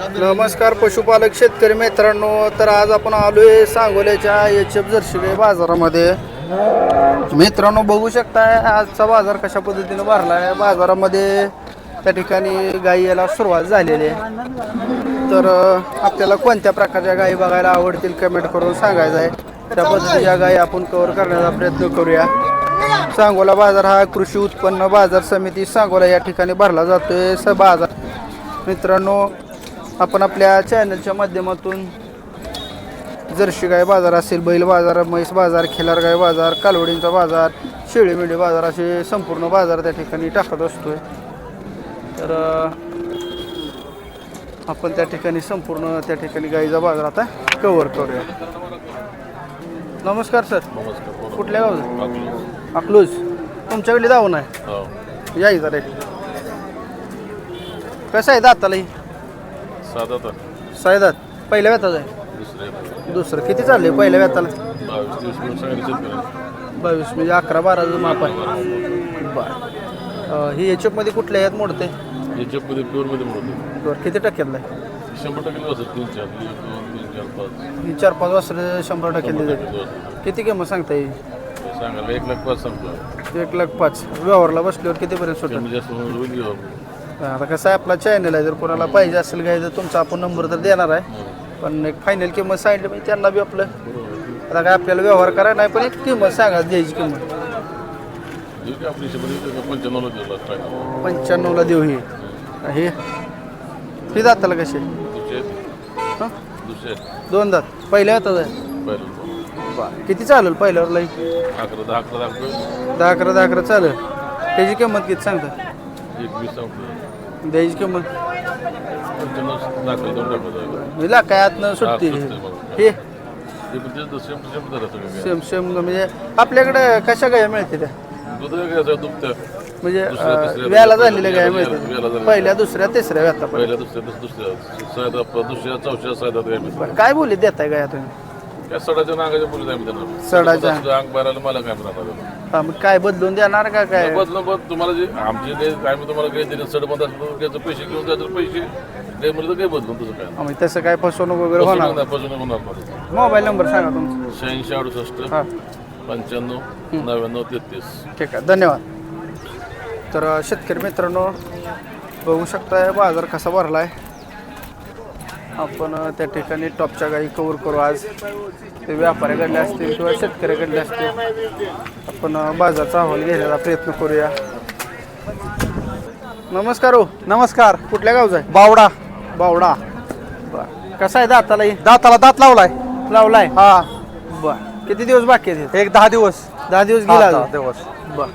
नमस्कार पशुपालक शेतकरी मित्रांनो. तर आज आपण आलोय सांगोल्याच्या एच एफ जर्शिगाई बाजारामध्ये. मित्रांनो बघू शकताय आजचा बाजार कशा पद्धतीने भरला आहे बाजारामध्ये त्या ठिकाणी गाई यायला सुरुवात झालेली आहे. तर आपल्याला कोणत्या प्रकारच्या गायी बघायला आवडतील कमेंट करून सांगायचं आहे. त्या पद्धतीच्या गायी आपण कव्हर करण्याचा प्रयत्न करूया. सांगोला बाजार हा कृषी उत्पन्न बाजार समिती सांगोला या ठिकाणी भरला जातोय. स बाजार. मित्रांनो आपण आपल्या चॅनलच्या माध्यमातून जर्शी गाय बाजार असेल बैल बाजार म्हैस बाजार खिलार गाय बाजार कालवडींचा बाजार शेळी मेंढी बाजार असे संपूर्ण बाजार त्या ठिकाणी टाकत असतोय. तर आपण त्या ठिकाणी संपूर्ण त्या ठिकाणी गाईचा बाजार आता कव्हर करूया. नमस्कार सर. नमस्कार. कुठल्या गावचं? अकलूज. तुमच्याकडे जाऊन आहे? हो. या इथं रे. कसं आहे दाताला साधा तर सायदात. पहिल्या व्यताच आहे. दुसरे दुसरं. किती चाललंय पहिल्या व्यताला बावीस दिवस म्हणून सांगितलं शेतकऱ्यांना बावीस म्हणजे अकरा बाराचं माप आहे. बरं ही याच्यामध्ये कुठल्या ह्यात मोडते? याच्यामध्ये प्युअरमध्ये म्हणतो बरं किती टक्क्यातला आहे? शंभर टक्के तीन चार एक दोन तीन चार पाच. ही चार पाच वाजता शंभर टक्क्यातली शंभर जाते टक्के. किती किंमत सांगता येईल? सांगायला एक लाख पाच सांगतो. एक लाख पाच. व्यवहारला बसल्यावर कितीपर्यंत सुटेल कमी जास्त म्हणून होईल घेऊ आपण. आता कसं आहे आपला चॅनल आहे जर कोणाला पाहिजे असेल काय तर तुमचा आपण नंबर तर देणार आहे. पण एक फायनल किंमत सांगितली म्हणजे त्यांना बी आपलं. आता काय आपल्याला व्यवहार करायला नाही पण एक किंमत सांगा द्यायची किंमत. पंच्याण्णवला देऊ हे. हे? जाताला कसे? हं? दोन दात. पहिल्या होतात आहे. किती चालेल पहिल्यावर लाईक दहा अकरा दहा अकरा दहा अकरा चालेल. त्याची किंमत किती सांगता? एक वीस द्यायची किंमत हिला काय आतनं सुटते हा, सुटते बघा. हे. सेम सेम म्हणजे आपल्याकडे कशा गाय मिळते त्या? म्हणजे दुसऱ्या, तिसऱ्या, व्याला झालेल्या गाय व्याला मिळते झालेल्या. पहिल्या दुसऱ्या तिसऱ्या व्याता पहिल्या दुसऱ्या दुसऱ्या दुसऱ्या चौथ्या काय बोली देताय गाय तुम्ही? काय सडाच्या नागाच्या बोली द्यायला त्यांना. सडाच्या. बारायला मला काय म्हणतात? हा, मग काय बदलून देणार का काय? बदलून बद तुम्हाला जे आमचे जे काय मी तुम्हाला काही दिले सड असतो त्याचे पैसे घेऊन त्याचे पैसे म्हणलं तर काही बदलून तुझं काय. हा, मग तसं काय फसवणूक वगैरे होणार? नाही, फसवणूक होणार नाही. मोबाईल नंबर सांगा तुमचा. शहाऐंशी अडुसष्ट हा. पंच्याण्णव नव्याण्णव तेहतीस. ठीक आहे धन्यवाद. तर अ, शेतकरी मित्रांनो बघू शकताय बाजार कसा भरला आहे आपण त्या ठिकाणी टॉपच्या गाई कवर करू आज. ते व्यापाऱ्याकडले असतील किंवा शेतकऱ्याकडले असतील आपण बाजारचा अहवाल घेण्याचा प्रयत्न करूया. नमस्कार हो. नमस्कार. कुठल्या गावचा आहे? बावडा. बावडा. बर. कसा आहे दाताला? दाताला दात लावलाय. लावलाय? हा. बर. किती दिवस बाकी आहेत एक दहा दिवस. दहा दिवस हा, गेला दहा? दिवस. बर.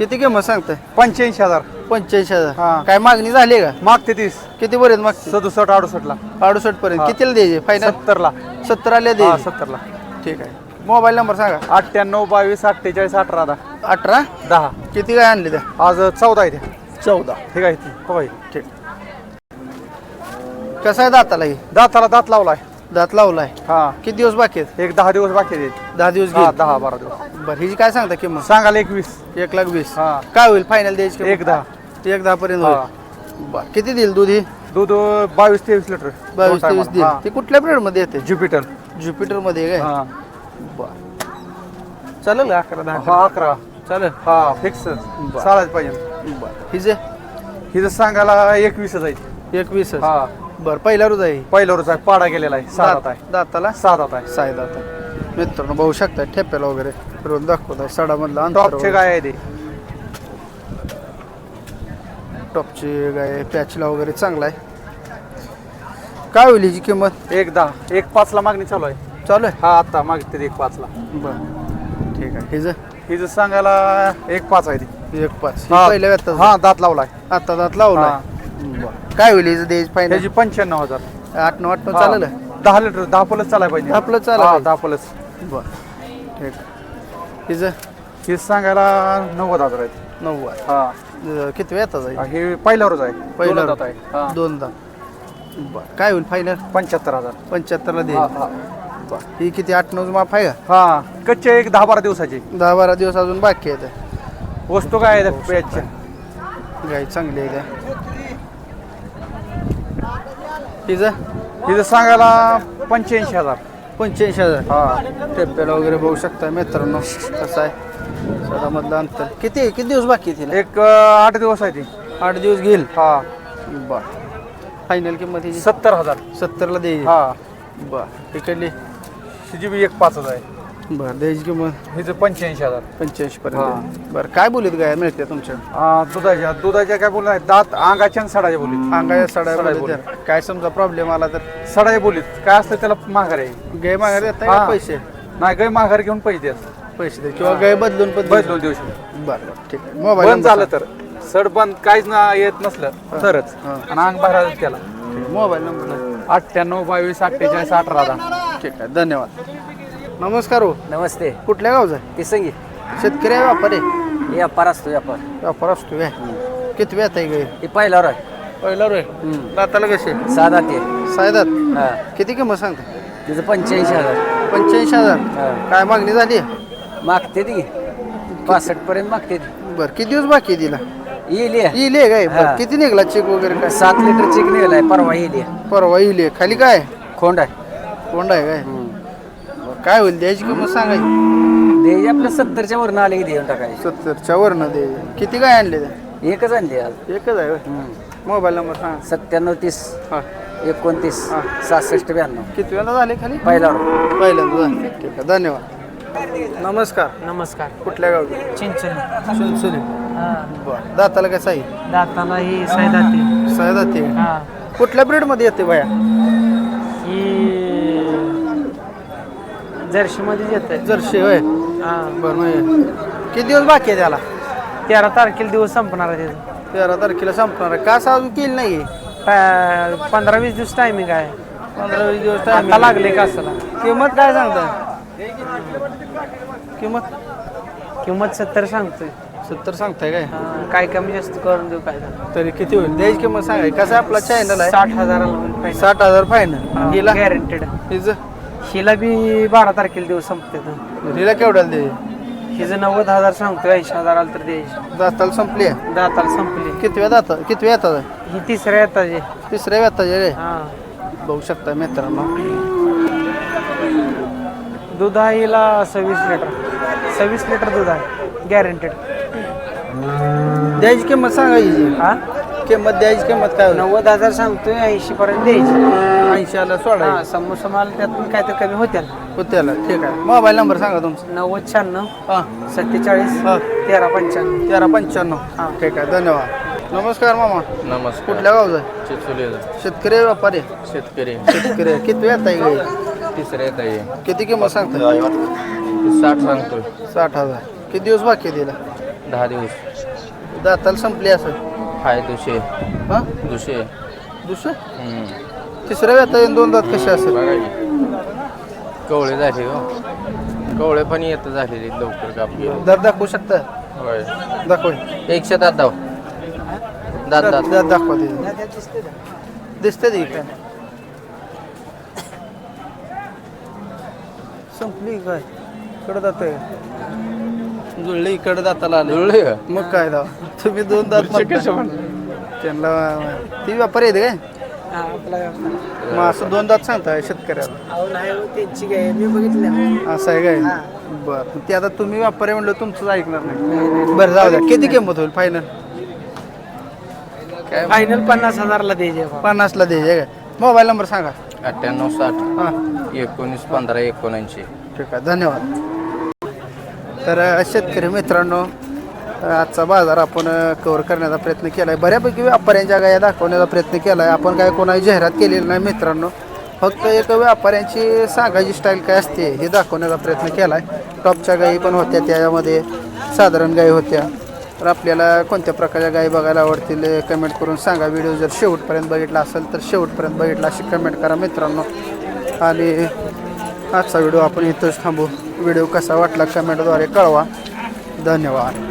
किती किंमत सांगताय? पंच्याऐंशी हजार. पंच्याऐंशी हजार. हा. काय मागणी झाली का? मागते तीस. किती पर्यंत मागते? सदुसष्ट अडुसष्ट ला. अडुसष्ट पर्यंत. हा. कितीला द्यायचे? फायनल सत्तर ला. हा द्यायचे. सत्तर ला. ठीक आहे. मोबाईल नंबर सांगा. अठ्ठ्याण्णव बावीस अठ्ठेचाळीस अठरा दहा. अठरा? दहा. किती काय आणले त्या? आज चौदा आहे ते चौदा. ठीक आहे ती हो. ठीक. कसा आहे दाताला ही? दाताला दात लावलाय. दात लावलाय? हा. किती दिवस बाकी आहेत? एक दहा दिवस बाकी आहेत. दहा दिवस हा दहा बारा दिवस. बरं हिची काय सांगता किंमत? सांगाल एकवीस. एक लाख वीस. हा. काय होईल फायनल द्यायची किंमत? एक दहा एक दहा पर्यंत हा. होईल बरं किती देईल दूध ही? दूध बावीस तेवीस लिटर. बावीस तेवीस देईल. ते कुठल्या पिरियडमध्ये येते? Jupiter Jupiter. मध्ये आहे काय? हा. बरं. चालेल का? अकरा दहा हा अकरा. चालेल? हा फिक्स चालायच पाहिजे. बरं. हिचे हिचं सांगायला एकवीसच आहे. एकवीस हा. बरं पहिला रोज आहे. पहिला रोज आहे पाडा गेलेला आहे सहा दात आहे. दाताला? सहा दात आहे. साय दाता मित्रांनो बघू शकता ठेप्याला वगैरे फिरवून दाखवत आहे सडामधला टॉपचे. काय आहे ते. टॉपची गाय पॅचला वगैरे चांगला आहे. काय होईल हिची किंमत? एक दहा एक पाच ला मागणी चालू आहे. चालू आहे? हा आता मागते एक पाच ला बरं. ठीक आहे. हिचं? हिचं सांगायला एक पाच आहे ती. एक पाच. पहिल्या व्यतात हा दात लावलाय. आता दात लावला. काय होईल हिचं द्यायची फायनल त्याची पंच्याण्णव हजार. आठ नऊ आठ नऊ हा. चालेल? दहा लिटर दहा पलस चालाय पाहिजे. दहा plus चालाय हा, पाहिजे. दहा पलस. बरं ठीक. हिचं? ही सांगायला नव्वद हजार आहेत. नव्वद. हा. अं, किती वेळात जाईल हे पहिला रोज आहे. पहिला पहिला रोज. दात आहे. हा. दोनदा. बरं. काय होईल फायनल पंच्याहत्तर हजार. पंच्याहत्तरला हा, देईल. हा. बरं. ही किती आठ नऊ माफ आहे का? हा कच्चे एक दहा बारा दिवसाची. दहा बारा दिवस अजून बाकी आहेत वस्तू काय आहे गाई चांगली आहे त्या. तिचं तिथं सांगायला पंच्याऐंशी हजार. पंच्याऐंशी हजार? हा. टेप्याला वगैरे बघू शकता मित्रांनो कसं आहे. सडामधलं अंतर. किती किती दिवस बाकी आहे तिला? एक अं, आठ दिवस आहे ती. आठ दिवस घेईल? हा. बर. फायनल किंमत हिची? सत्तर हजार. सत्तरला द्यायची हा. बर. इकडली. तिची बी एक पाच हजार आहे. बर द्यायची किंमत? हिचं पंच्याऐंशी हजार. पंच्याऐंशी पर्यंत. बरं काय बोलीत गाय? मिळते तुमच्या? हा, दुधाच्या दुधाच्या काय बोलणार दात अंगाच्या आणि सडाच्या बोलीत. अंगाच्या सडा सडा बोलीत. द्या. काय समजा प्रॉब्लेम आला तर? सडाच्या बोलीत. काय असतं त्याला माघार? आहे गाय माघार देता हा. का पैसे? नाही काही माघार घेऊन पैसे देत पैसे दे किंवा गाय बदलून पण बस दोन दिवशी बरं बरं ठीक आहे. मोबाईल बंद झालं तर. सड बंद काहीच ना येत नसलं तरच. हा. आणि अंग आलं त्याला. मोबाईल नंबर अठ्ठ्याण्णव बावीस अठ्ठेचाळीस अठरा. दहा ठीक आहे धन्यवाद. नमस्कार हो. नमस्ते. कुठल्या गावचा आहे? ती संगी शेतकरी आहे व्यापारी आहे? व्यापार असतो व्यापार. व्यापार असतो काय किती वेळ आहे गाय ही पहिल्यावर आहे. पहिला रे दाताला कसे साधा ते सायदात हा. किती किंमत सांगता? तिचं पंच्याऐंशी हजार. पंच्याऐंशी हजार. हा. काय मागणी झाली? मागते ती. पासष्ट पर्यंत मागते ती. बरं किती दिवस बाकी आहे तिला? येईल ये. येईल आहे काय? बरं, हा. किती निघला चेक वगैरे काय? सात लिटर चिक निघालाय परवा येईल ये. परवा येईल आहे. खाली काय? खोंड आहे. कोंडा आहे काय? काय होईल द्यायची किंमत सांगायची. दे आपल्या सत्तरच्या वरनं आले की देऊन टाकायचे. सत्तरच्या वरनं दे. किती काय आणले ते? एकच आणली आज. एकच आहे होय. मोबाईल नंबर सांग. सत्त्याण्णव तीस हा. एकोणतीस. सहासष्ट ब्याण्णव. किती वेळा झाले खाली? पहिल्यावर पहिल्यांदा झाले ठीक आहे. धन्यवाद. नमस्कार. नमस्कार. कुठल्या गावचे? चिंचणी सुनसुली हा. बरं. दाताला काय साई? दाताला ही सायदाती सायदाती हा. कुठल्या ब्रीडमध्ये येते बाया? ही जर्शीमध्येच येते जर्शी होय. हा. बरं म्हणजे किती दिवस बाकी आहे त्याला? तेरा तारखेला दिवस संपणार आहे त्याचं. तेरा तारखेला संपणार आहे. का अजून केली नाही? पा- पंधरा वीस दिवस टायमिंग आहे. पंधरा वीस दिवस आता time आहे. लागले कासाला. किंमत काय सांगता किंमत? किंमत सत्तर सांगतोय. सत्तर सांगताय काय? हा, काय कमी जास्त करून देऊ काय झालं. तरी किती होईल? द्यायची किंमत सांगाय कसं आपला चॅनल आहे. साठ हजाराला साठ हजार फायनल हिला? गॅरंटेड हिचं? हिला बी बारा तारखेला दिवस संपते हिला केवढ्याला दे? हिचं नव्वद हजार सांगतोय ऐंशी हजार आलं तर द्यायची दाताला संपली? आहे दाताला संपली. कितव्या दाता कितव्या येतात? ही तिसऱ्या येताची. तिसऱ्या येताचे रे. हा. बघू शकता मित्रांनो. दूध आहे हिला सव्वीस लिटर. सव्वीस लिटर दूध आहे गॅरंटेड द्यायची किंमत सांगायची हा? किंमत द्यायची किंमत काय होईल? नव्वद हजार सांगतोय ऐंशी पर्यंत द्यायची. ऐंशीला सोडा हा समोसा माल त्यातून काय तर कमी होत्या होत्याला ठीक आहे. मोबाईल नंबर सांगा तुमचा. नव्वद शहाण्णव हां. सत्तेचाळीस हा. तेरा पंच्याण्णव. तेरा पंच्याण्णव. हा. ठीक आहे धन्यवाद. नमस्कार मामा. नमस्कार. कुठल्या गावचा आहे? चिचोलीला शेतकरी आहे, व्यापारी आहे? शेतकरी. शेतकरी आहे. किती येत आहे तिसऱ्या येत आहे. किती किंमत सांगता साठ सांगतोय. साठ हजार. किती दिवस बाकी आहे तिला? दहा दिवस. दाताला संपली असं हाय दुशे हां? दुशे दुसरं? तिसऱ्या येत आहे दोन दात कसे असेल? बघा की. कवळे झाले हो. कवळे पण येत झालेले लवकर कापली दर दाखवू शकता? होय. दाखव एकशे दात दाव. दात दात दात. दाखवा ते. दिसते ती काय संपली काय इकडं जात जुळली इकडे दाताला आले. जुळले का? मग काय दाव? तुम्ही दोन दात म्हणता. त्यांना ती व्यापारी येते काय? हा, आपला. मग असं दोन दात सांगताय शेतकऱ्याला? अहो नाही हो, त्यांची काय मी बघितलं असं आहे काय? बरं. ते आता तुम्ही व्यापारी म्हणलं तुमचंच ऐकणार नाही. बरं जाऊ द्या. किती किंमत होईल? फायनल काय? फायनल पन्नास हजारला द्यायचे बा. पन्नासला द्यायचे काय? मोबाईल नंबर सांगा. अठ्ठ्याण्णव साठ. हां. एकोणीस पंधरा एकोणऐंशी. ठीक आहे. धन्यवाद. तर शेतकरी मित्रांनो आजचा बाजार आपण कव्हर करण्याचा प्रयत्न केला आहे बऱ्यापैकी व्यापाऱ्यांच्या गाया दाखवण्याचा प्रयत्न केला आहे आपण काय कोणाची जाहिरात केलेली नाही मित्रांनो. फक्त एक व्यापाऱ्यांची सांगायची स्टाईल काय असते हे दाखवण्याचा प्रयत्न केला आहे टॉपच्या गायी पण होत्या त्याच्यामध्ये. साधारण गायी होत्या. तर आपल्याला कोणत्या प्रकारच्या गायी बघायला आवडतील कमेंट करून सांगा. व्हिडिओ जर शेवटपर्यंत बघितला असेल तर शेवटपर्यंत बघितला अशी कमेंट करा मित्रांनो. आणि आजचा व्हिडिओ आपण इथंच थांबू. व्हिडिओ कसा वाटला कमेंटद्वारे कळवा. धन्यवाद.